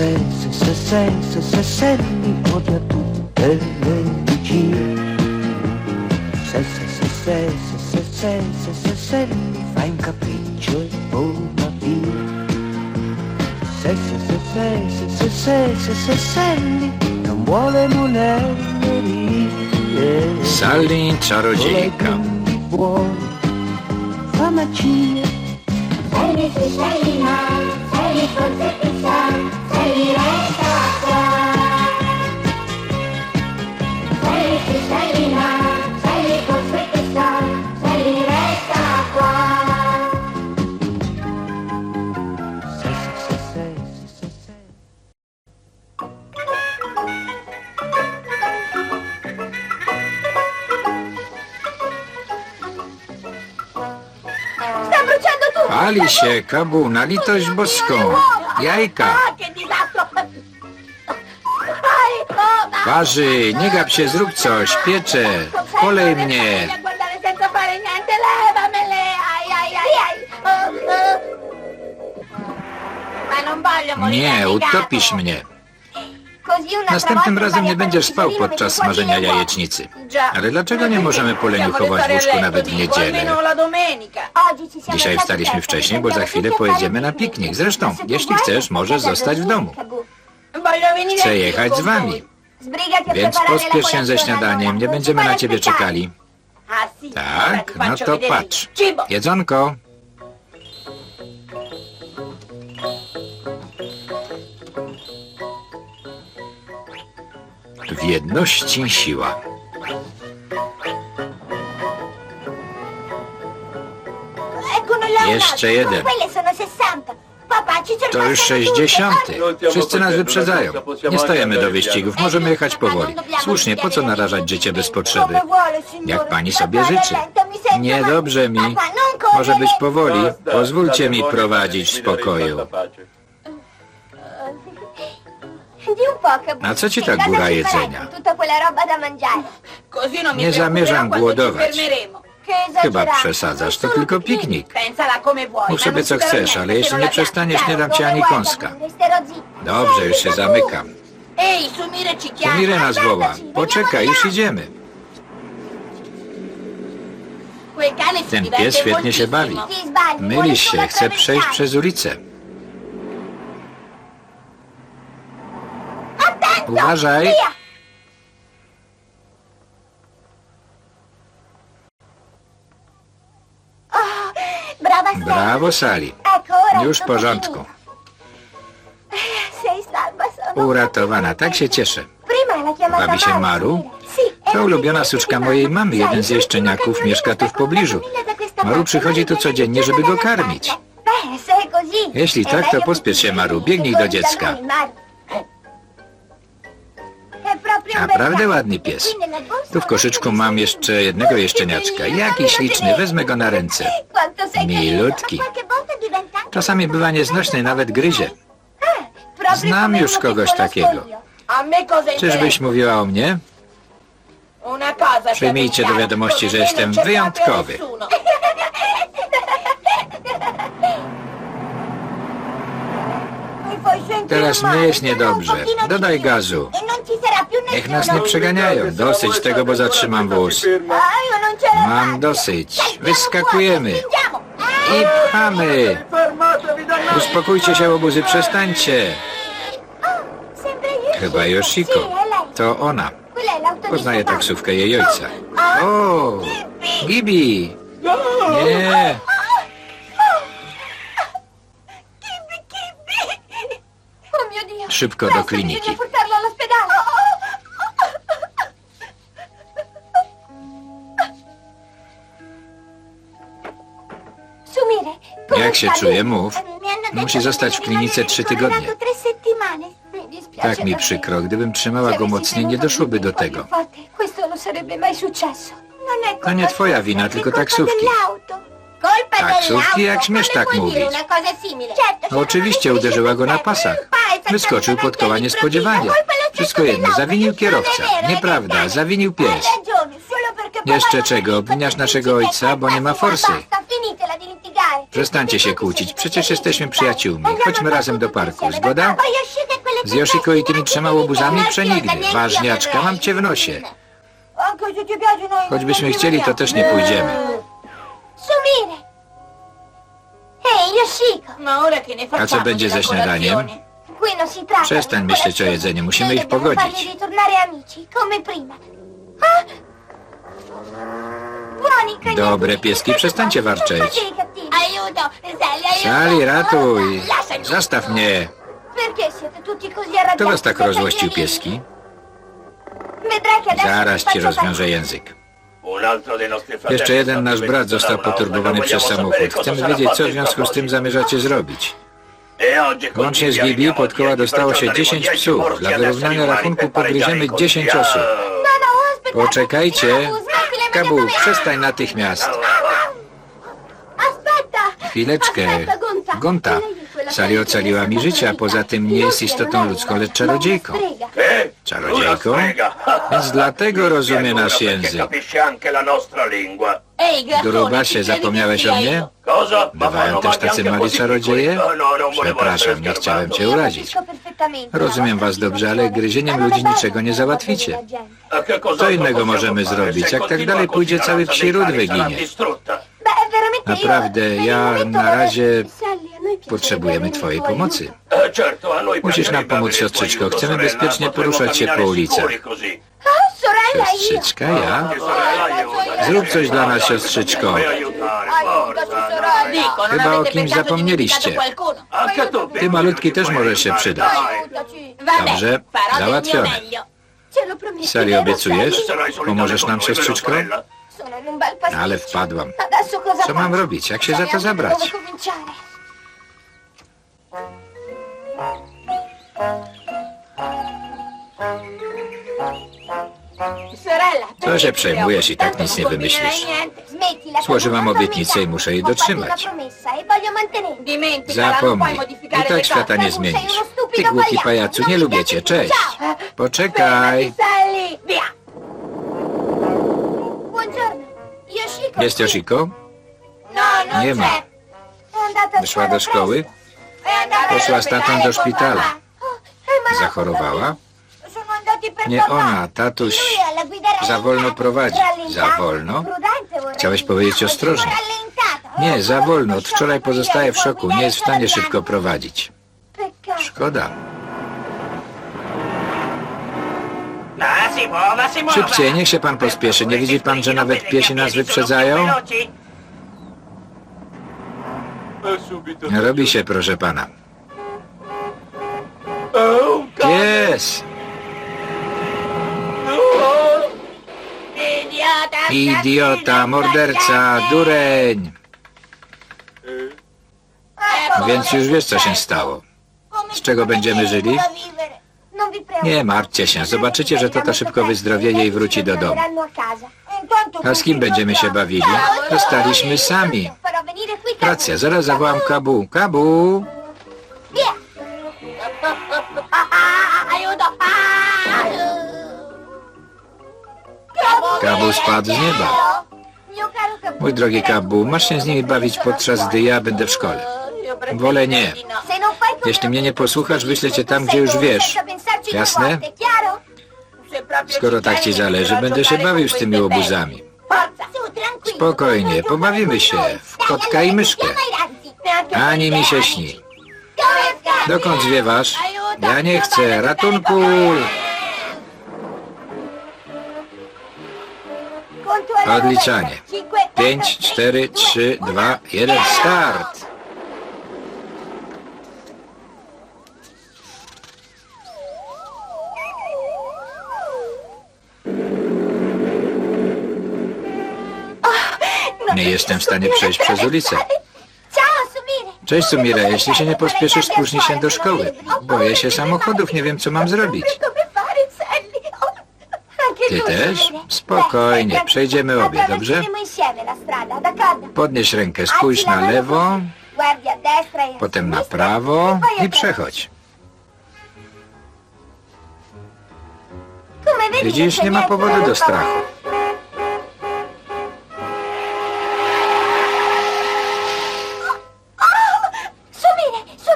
se, se, se, se li odia tutte le bugie. Se, se, se, se, se, se, se, se, se, se li fa un capriccio e vola via. Se, se, se, se, se, se, se, se, se, se li non vuole monellerie. Sally czarodziejka. Buoni fa magia. Sally si scegli Kabu, na litość boską. Jajka. Waży, nie gap się, zrób coś, piecze. Polej mnie. Nie, utopisz mnie. Następnym razem nie będziesz spał podczas smażenia jajecznicy. Ale dlaczego nie możemy po leniu chować w łóżku nawet w niedzielę? Dzisiaj wstaliśmy wcześniej, bo za chwilę pojedziemy na piknik. Zresztą, jeśli chcesz, możesz zostać w domu. Chcę jechać z wami. Więc pospiesz się ze śniadaniem, nie będziemy na ciebie czekali. Tak, no to patrz. Jedzonko. W jedności siła. Jeszcze jeden. Quelle sono 60. Papà, ci To już sorpassano tutte. 60. Wszyscy nas wyprzedzają. Nie stajemy do wyścigów, możemy jechać powoli. Słusznie, po co narażać życie bez potrzeby? Jak pani sobie życzy. Niedobrze mi. Może być powoli. Pozwólcie mi prowadzić w spokoju. Na co ci ta góra jedzenia? Nie zamierzam głodować. Chyba przesadzasz, to tylko piknik. Mów sobie co chcesz, ale jeśli nie przestaniesz, nie dam ci ani kąska. Dobrze, już się zamykam. Sumire nas woła. Poczekaj, już idziemy. Ten pies świetnie się bawi. Mylisz się, chce przejść przez ulicę. Uważaj. Oh. Brawo, Sali. Już w porządku. Uratowana, tak się cieszę. Bawi się Maru? To ulubiona suczka mojej mamy, jeden z jej szczeniaków mieszka tu w pobliżu. Maru przychodzi tu codziennie, żeby go karmić. Jeśli tak, to pospiesz się, Maru, biegnij do dziecka. Naprawdę ładny pies. Tu w koszyczku mam jeszcze jednego jeszczeniaczka. Jaki śliczny, wezmę go na ręce. Milutki. Czasami bywa nieznośny, nawet gryzie. Znam już kogoś takiego. Czyżbyś mówiła o mnie? Przyjmijcie do wiadomości, że jestem wyjątkowy. Teraz jest niedobrze. Dodaj gazu. Niech nas nie przeganiają. Dosyć tego, bo zatrzymam wóz. Mam dosyć. Wyskakujemy. I pchamy. Uspokójcie się, obuzy, przestańcie. Chyba Yoshiko. To ona. Poznaję taksówkę jej ojca. O, Gibi. Nie. Szybko do kliniki. Jak się czuje? Mów. Musi zostać w klinice trzy tygodnie. Tak mi przykro, gdybym trzymała go mocniej, nie doszłoby do tego. To nie twoja wina, tylko taksówki. Taksówki? Jak śmiesz tak mówić? No oczywiście uderzyła go na pasach. Wyskoczył pod koła niespodziewanie. Wszystko jedno, zawinił kierowca. Nieprawda, zawinił pies. Jeszcze czego? Obwiniasz naszego ojca, bo nie ma forsy. Przestańcie się kłócić, przecież jesteśmy przyjaciółmi. Chodźmy razem do parku, zgoda? Z Yoshiko i tymi trzema łobuzami przenigdy. Ważniaczka, mam cię w nosie. Choćbyśmy chcieli, to też nie pójdziemy. Facciamo A co będzie ze śniadaniem? si tratta Przestań myśleć o jedzeniu, musimy ich pogodzić. Dobre pieski, przestańcie warczeć. Sali, ratuj! Zastaw mnie! Kto was tak rozłościł, pieski? Zaraz ci rozwiążę język. Jeszcze jeden nasz brat został poturbowany przez samochód. Chcemy wiedzieć, co w związku z tym zamierzacie zrobić. Łącznie z Bibi pod koła dostało się 10 psów. Dla wyrównania rachunku pogryziemy 10 osób. No, no. Poczekajcie. Kabu, przestań natychmiast. Chwileczkę. Gonta. Sali ocaliła mi życie, a poza tym nie jest istotą ludzką, lecz czarodziejką. Czarodziejką? Więc dlatego rozumie nasz język. Grubasie, zapomniałeś o mnie? Bywają też tacy mali czarodzieje? Przepraszam, nie chciałem cię urazić. Rozumiem was dobrze, ale gryzieniem ludzi niczego nie załatwicie. Co innego możemy zrobić? Jak tak dalej pójdzie, cały wsi ród wyginie. Naprawdę, ja na razie potrzebujemy twojej pomocy. Musisz nam pomóc, siostrzyczko. Chcemy bezpiecznie poruszać się po ulicach. Siostrzyczka, ja? Zrób coś dla nas, siostrzyczko. Chyba o kimś zapomnieliście. Ty malutki też możesz się przydać. Dobrze, załatwione. Sali, obiecujesz? Pomożesz nam, siostrzyczko? Ale Ale wpadłam. Co mam robić? Jak się za to zabrać? Co się przejmujesz i tak nic nie wymyślisz? Złożyłam obietnicę i muszę jej dotrzymać. Zapomnij. I tak świata nie zmienisz. Ty głupi pajacu, nie lubię cię. Cześć. Poczekaj. Jest Yoshiko? No, Nie ma. Wyszła do szkoły? Poszła tatą do szpitala. Zachorowała? Nie ona, tatuś. Za wolno prowadzi. Za wolno? Chciałeś powiedzieć ostrożnie. Nie, za wolno. Od wczoraj pozostaje w szoku. Nie jest w stanie szybko prowadzić. Szkoda. Szybciej, niech się pan pospieszy. Nie widzi pan, że nawet piesi nas wyprzedzają? Robi się, proszę pana. Pies! Idiota! Morderca, dureń! Więc już wiesz, co się stało. Z czego będziemy żyli? Nie martwcie się, zobaczycie, że tata szybko wyzdrowieje i wróci do domu. A z kim będziemy się bawili? Zostaliśmy sami. Racja, zaraz zawołam Kabu. Kabu! Kabu spadł z nieba. Mój drogi Kabu, masz się z nimi bawić podczas gdy ja będę w szkole. Wolę nie. Jeśli mnie nie posłuchasz, wyślę cię tam, gdzie już wiesz. Jasne? Skoro tak ci zależy, będę się bawił z tymi łobuzami. Spokojnie, pobawimy się w kotka i myszkę. Ani mi się śni. Dokąd zwiewasz? Ja nie chcę. Ratunku! Odliczanie. 5, 4, 3, 2, 1, start! Nie jestem w stanie przejść przez ulicę. Cześć Sumire, jeśli się nie pospieszysz, spóźnij się do szkoły. Boję się samochodów, nie wiem co mam zrobić. Ty też? Spokojnie, przejdziemy obie, dobrze? Podnieś rękę, spójrz na lewo, potem na prawo i przechodź. Widzisz, nie ma powodu do strachu.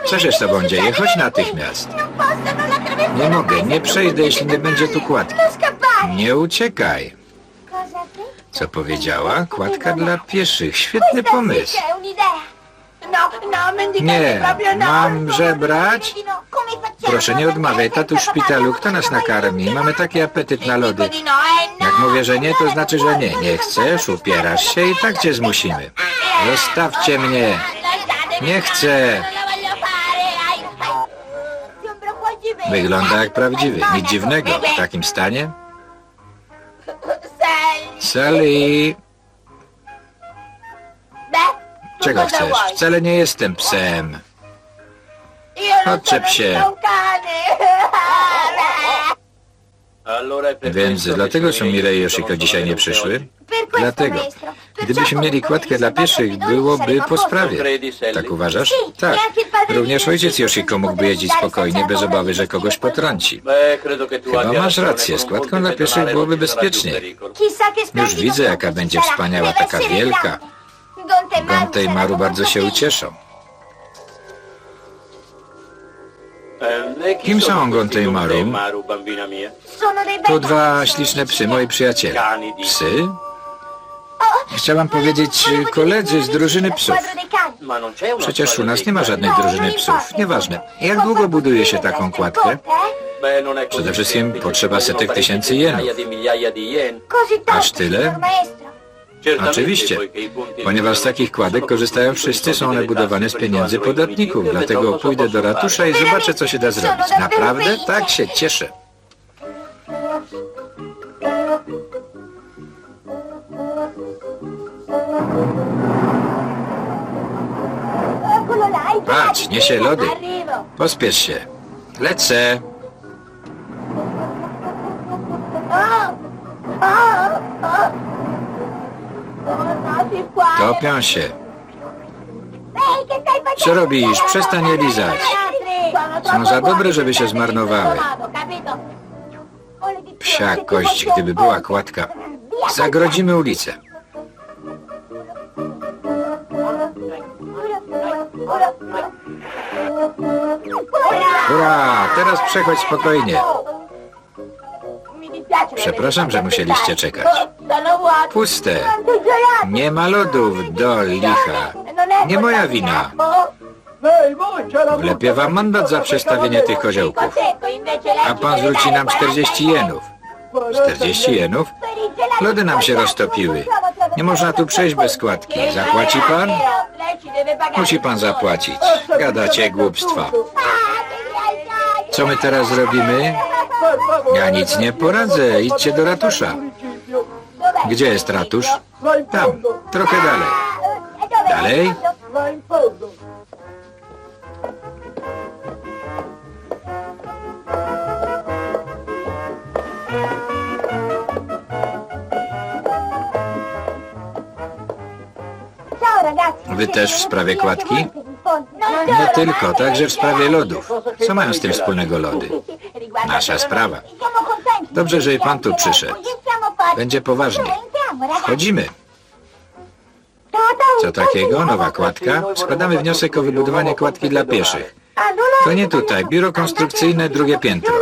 Co się z tobą dzieje? Chodź natychmiast. Nie mogę, nie przejdę, jeśli nie będzie tu kładki. Nie uciekaj. Co powiedziała? Kładka dla pieszych. Świetny pomysł. Nie, mam żebrać? Proszę nie odmawiaj, tatuś w szpitalu, kto nas nakarmi? Mamy taki apetyt na lody. Jak mówię, że nie, to znaczy, że nie. Nie chcesz, upierasz się i tak cię zmusimy. Zostawcie mnie. Nie chcę. Wygląda jak prawdziwy. Nic dziwnego. W takim stanie? Sally, czego chcesz? Wcale nie jestem psem. Odczep się. Więc dlatego Sumire i Yoshiko dzisiaj nie przyszły? Dlatego. Gdybyśmy mieli kładkę dla pieszych, byłoby po sprawie. Tak uważasz? Tak. Również ojciec Yoshiko mógłby jeździć spokojnie, bez obawy, że kogoś potrąci. Chyba masz rację, z kładką dla pieszych byłoby bezpieczniej. Już widzę, jaka będzie wspaniała, taka wielka. Gonte i Maru bardzo się ucieszą. Kim są Gonte i Maru? To dwa śliczne psy, moi przyjaciele. Psy? Chciałam powiedzieć koledzy z drużyny psów. Przecież u nas nie ma żadnej drużyny psów. Nieważne. Jak długo buduje się taką kładkę? Przede wszystkim potrzeba setek tysięcy jenów. Aż tyle? Oczywiście, ponieważ z takich kładek korzystają wszyscy, są one budowane z pieniędzy podatników. Dlatego pójdę do ratusza i zobaczę, co się da zrobić. Naprawdę? Tak się cieszę. Patrz, niesie lody. Pospiesz się. Lecę. Topią się. Co robisz? Przestań je lizać. Są za dobre, żeby się zmarnowały. Psia kość, gdyby była kładka. Zagrodzimy ulicę. Hurra! Teraz przechodź spokojnie. Przepraszam, że musieliście czekać. Puste. Nie ma lodów do licha. Nie moja wina. Wlepię wam mandat za przestawienie tych koziołków. A pan zwróci nam 40 jenów. 40 jenów? Lody nam się roztopiły. Nie można tu przejść bez składki. Zapłaci pan? Musi pan zapłacić. Gadacie głupstwa. Co my teraz zrobimy? Ja nic nie poradzę. Idźcie do ratusza. Gdzie jest ratusz? Tam, trochę dalej. Dalej? Wy też w sprawie kładki? Nie tylko, także w sprawie lodów. Co mają z tym wspólnego lody? Nasza sprawa. Dobrze, że i pan tu przyszedł. Będzie poważnie. Wchodzimy. Co takiego? Nowa kładka? Składamy wniosek o wybudowanie kładki dla pieszych. To nie tutaj. Biuro konstrukcyjne, drugie piętro.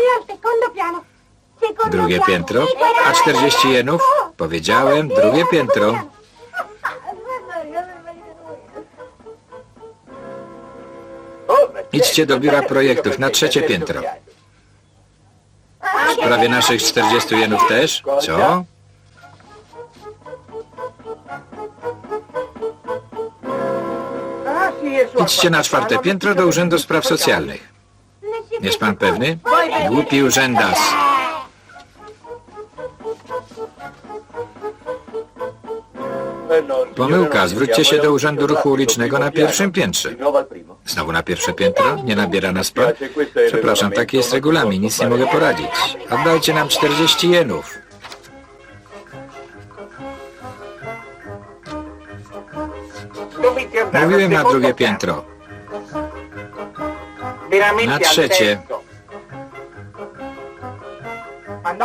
Drugie piętro? A 40 jenów? Powiedziałem, drugie piętro. Idźcie do biura projektów na trzecie piętro. W sprawie naszych 40 jenów też? Co? Idźcie na czwarte piętro do Urzędu Spraw Socjalnych. Jest pan pewny? Głupi urzędas. Pomyłka, zwróćcie się do Urzędu Ruchu Ulicznego na pierwszym piętrze. Znowu na pierwsze piętro? Nie nabiera nas pan? Przepraszam, taki jest regulamin, nic nie mogę poradzić. Oddajcie nam 40 jenów. Mówiłem na drugie piętro. Na trzecie.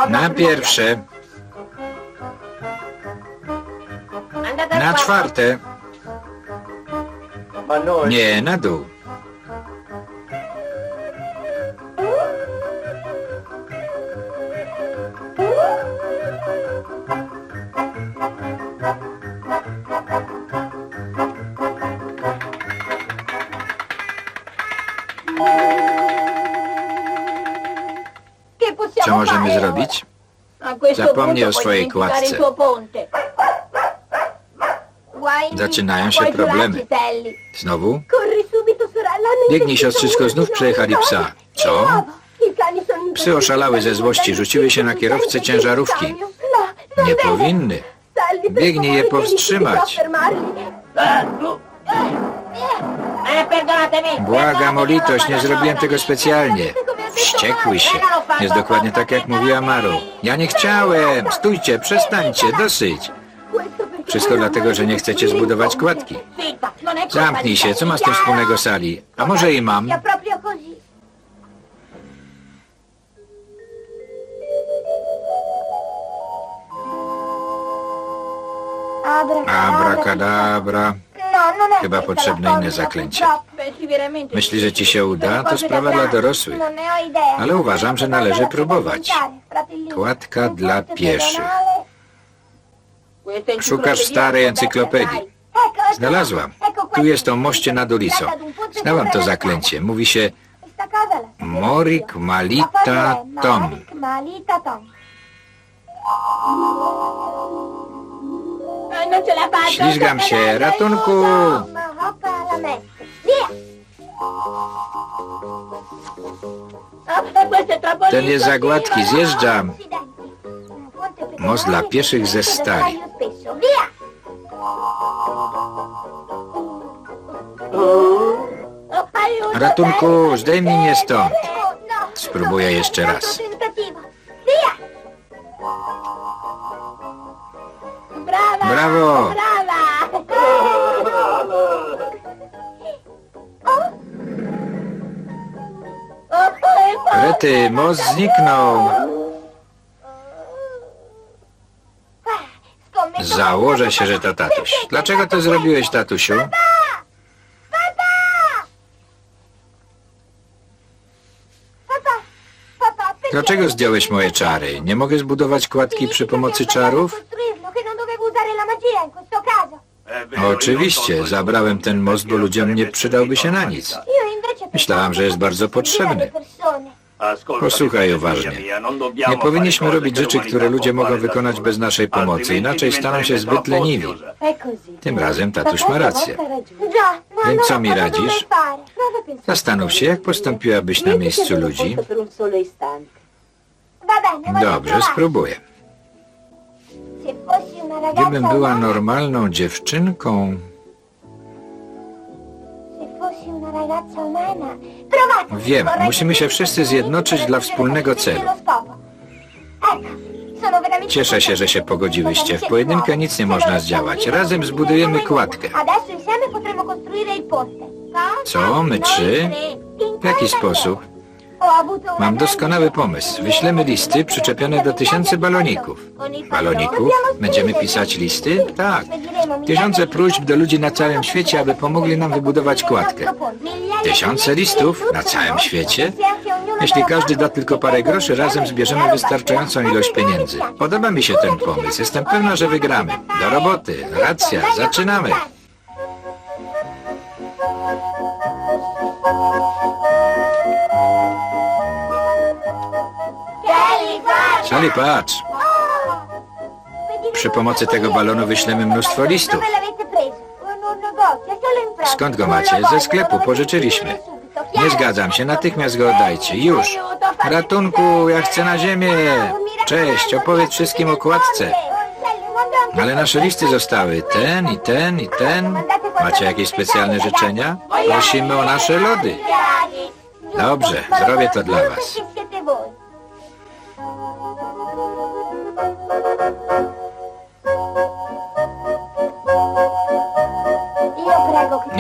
Na pierwsze. Na czwarte. Nie, na dół. Zapomnij o swojej kładce. Zaczynają się problemy. Znowu? Biegnij, siostrzyczko, znów przejechali psa. Co? Psy oszalały ze złości, rzuciły się na kierowcę ciężarówki. Nie powinny. Biegnij je powstrzymać. Błagam o litość, nie zrobiłem tego specjalnie. Wściekły się. Jest dokładnie tak, jak mówiła Maru. Ja nie chciałem. Stójcie, przestańcie, dosyć. Wszystko dlatego, że nie chcecie zbudować kładki. Zamknij się, co ma z tym wspólnego sali? A może i mam? Abracadabra. No, non è Chyba potrzebne inne zaklęcie. Myśli, że ci się uda? To sprawa dla dorosłych. Ale uważam, że należy próbować. Kładka dla pieszych. Szukasz starej encyklopedii. Znalazłam. Tu jest o moście nad ulicą. Znałam to zaklęcie. Mówi się. Morik Malita Tom. Ślizgam się, ratunku! Ten jest za gładki, zjeżdżam. Most dla pieszych ze stali. Ratunku, zdejmij mnie stąd. Spróbuję jeszcze raz. Brawo! Oh, Rety, most zniknął. Założę się, że to tatuś. Dlaczego to zrobiłeś, tatusiu? Dlaczego zdjąłeś moje czary? Nie mogę zbudować kładki przy pomocy czarów? Oczywiście, zabrałem ten most, bo ludziom nie przydałby się na nic. Myślałam, że jest bardzo potrzebny. Posłuchaj uważnie. Nie powinniśmy robić rzeczy, które ludzie mogą wykonać bez naszej pomocy, inaczej staną się zbyt leniwi. Tym razem tatuś ma rację. Więc co mi radzisz? Zastanów się, jak postąpiłabyś na miejscu ludzi. conto per Gdybym była normalną dziewczynką. Wiem, musimy się wszyscy zjednoczyć dla wspólnego celu. Cieszę się, że się pogodziłyście. W pojedynkę nic nie można zdziałać. Razem zbudujemy kładkę. Co? My trzy? W jaki sposób? Mam doskonały pomysł. Wyślemy listy przyczepione do tysięcy baloników. Baloników? Będziemy pisać listy? Tak. Tysiące próśb do ludzi na całym świecie, aby pomogli nam wybudować kładkę. Tysiące listów na całym świecie? Jeśli każdy da tylko parę groszy, razem zbierzemy wystarczającą ilość pieniędzy. Podoba mi się ten pomysł. Jestem pewna, że wygramy. Do roboty. Racja. Zaczynamy. Sally, patrz. Przy pomocy tego balonu wyślemy mnóstwo listów. Skąd go macie? Ze sklepu, pożyczyliśmy. Nie zgadzam się, natychmiast go oddajcie. Już. Ratunku, ja chcę na ziemię. Cześć, opowiedz wszystkim o kładce. Ale nasze listy zostały. Ten i ten i ten. Macie jakieś specjalne życzenia? Prosimy o nasze lody. Dobrze, zrobię to dla was.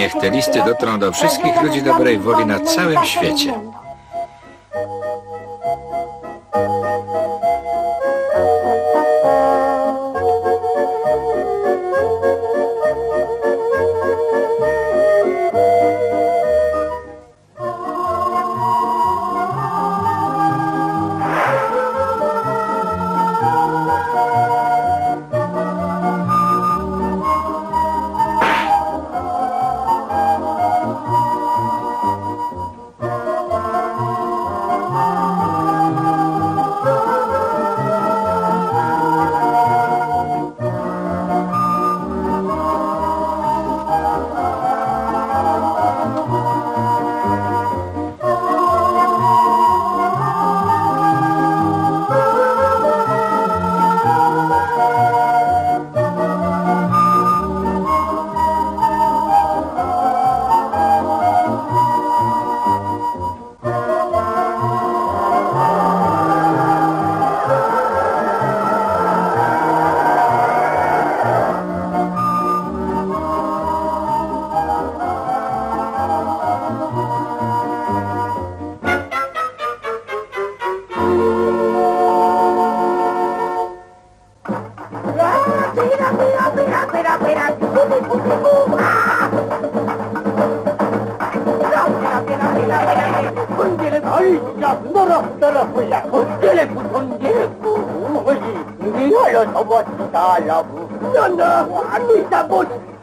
Niech te listy dotrą do wszystkich ludzi dobrej woli na całym świecie.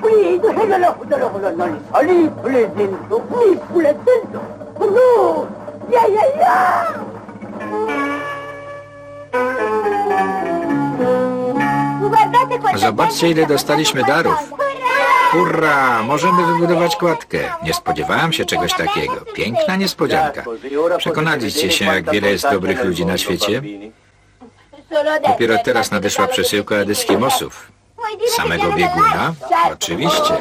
Oui, Zobaczcie, ile dostaliśmy darów. Hurra! Możemy wybudować kładkę. Nie spodziewałem się czegoś takiego. Piękna niespodzianka. Przekonaliście się, jak wiele jest dobrych ludzi na świecie? Dopiero teraz nadeszła przesyłka od Eskimosów. Samego bieguna? Oczywiście.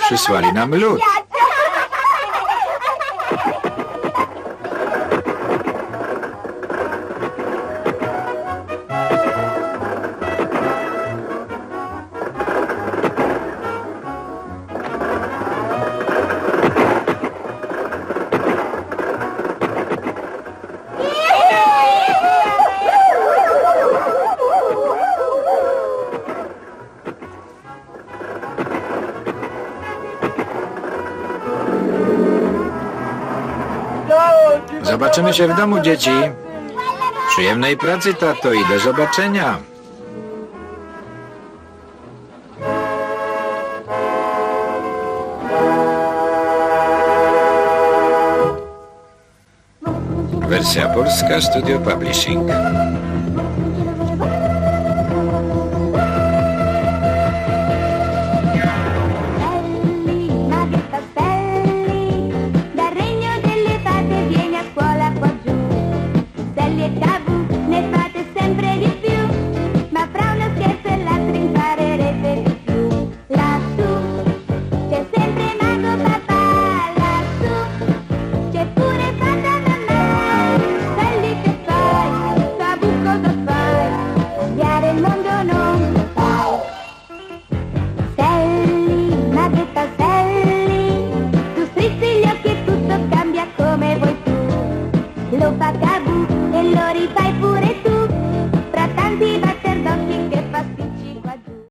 Przysłali nam lód. Zobaczymy się w domu, dzieci. Przyjemnej pracy, tato, i do zobaczenia. Wersja polska, Studio Publishing.